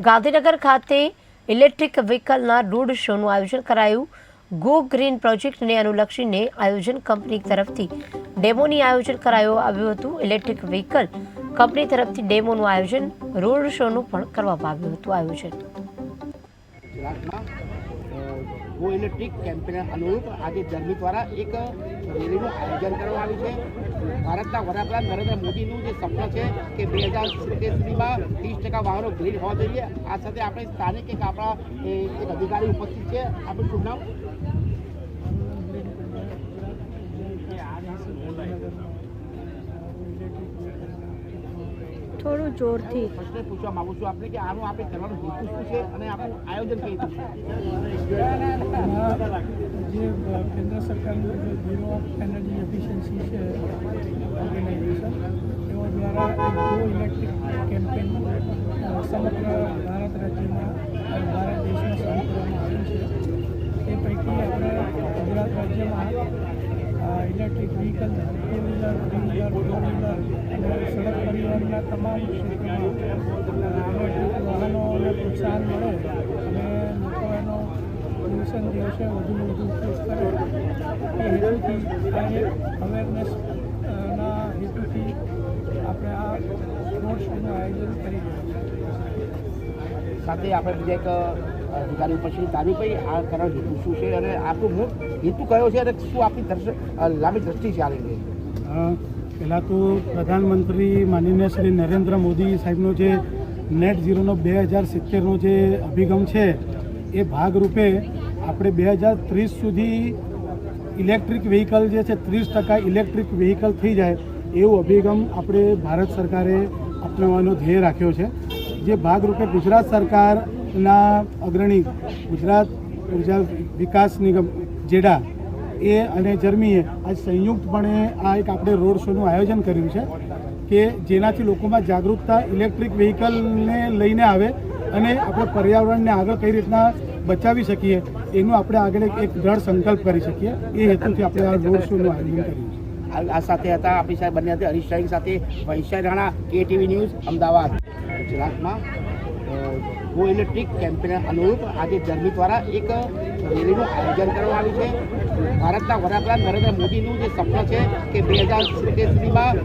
ગાંધીનગર ખાતે electric વ્હીકલના road શોનું આયોજન કરાયું. ગો ગ્રીન પ્રોજેક્ટને અનુલક્ષીને આયોજન કંપની તરફથી ડેમોની આયોજન કરાયો આવ્યું હતું. ઇલેક્ટ્રિક વ્હીકલ કંપની તરફથી ડેમોનું આયોજન રોડ શોનું પણ કરવામાં આવ્યું હતું. આયોજન ગો ઇલેક્ટ્રિક કેમ્પેનના અનુરૂપ આજે જર્મી દ્વારા એક રેલીનું આયોજન કરવામાં આવ્યું છે. ભારતના વડાપ્રધાન નરેન્દ્ર મોદીનું જે સપનું છે કે બે હજાર સિત્તેર સુધીમાં ત્રીસ ટકા વાહનો ગ્રીન હોવા જોઈએ. આ સાથે આપણે સ્થાનિક એક આપણા એક અધિકારી ઉપસ્થિત છે. આપણું નામ? થોડું જોરથી. પૂછવા માંગુ છું આપણે કે આનું આપણે કરવાનું હેતુ શું છે અને આપણું આયોજન કઈ રીતે જે કેન્દ્ર સરકારનું જે બ્યુરો ઓફ એનર્જી એફિશિયન્સી છે ઓર્ગેનાઇઝેશન તેઓ દ્વારા ગો ઇલેક્ટ્રિક કેમ્પેન સમગ્ર ભારત રાજ્યમાં અને ભારત દેશમાં શરૂ કરવામાં આવ્યું છે. તે પૈકી આપણે ગુજરાત રાજ્યમાં electric vehicle two wheeler three wheeler તમામ ક્ષેત્રોમાં વાહનોને પ્રોત્સાહન મળે અને લોકો એનો ને દિવસે વધુને વધુ ઉપયોગ કરે. એ હેતુથી આ એક અવેરનેસ હેતુથી આપણે આ રોડ શોનું આયોજન કરી રહ્યા છીએ. સાથે આપણે બીજા એક અધિકારી ઉપસ્થિત દાદીભાઈ આ કરવાનો હેતુ શું છે અને આપણું મૂળ હેતુ કયો છે અને શું આપણી દ્રષ્ટિ લાંબી દ્રષ્ટિ ચાલી રહી રીતે પહેલાં તો પ્રધાનમંત્રી માનનીય શ્રી નરેન્દ્ર મોદી સાહેબનો જે નેટ ઝીરોનો બે હજાર સિત્તેરનો જે અભિગમ છે, એ ભાગરૂપે આપણે બે હજાર ત્રીસ સુધી ઇલેક્ટ્રિક વ્હીકલ જે છે, ત્રીસ ટકા ઇલેક્ટ્રિક વ્હીકલ થઈ જાય એવું અભિગમ આપણે ભારત સરકારે અપનાવવાનો ધ્યેય રાખ્યો છે. જે ભાગરૂપે ગુજરાત સરકારના અગ્રણી ગુજરાત ઊર્જા વિકાસ નિગમ જેડા એ અને જર્મીએ આજ સંયુક્તપણે આ એક આપણે રોડ શોનું આયોજન કર્યું છે કે જેનાથી લોકોમાં જાગૃતતા ઇલેક્ટ્રિક વ્હીકલને લઈને આવે અને આપણે પર્યાવરણને આગળ કઈ રીતના બચાવી શકીએ, એનું આપણે આગળ એક દ્રઢ સંકલ્પ કરી શકીએ. એ હેતુથી આપણે આ રોડ શોનું આયોજન કર્યું છે. આ સાથે હતા આપણી સાહેબ બંને હતા, હરીશ શાહી સાથે વૈશાહ રાણા એટીવી ન્યૂઝ, અમદાવાદ. ગુજરાતમાં ગો ઇલેક્ટ્રિક કેમ્પેન અનુરૂપ આજે જર્મી દ્વારા એક રેલીનું આયોજન કરવામાં આવ્યું છે. ભારતના વડાપ્રધાન નરેન્દ્ર મોદીનું જે સપનું છે કે બે હજાર સિત્તેર સુધીમાં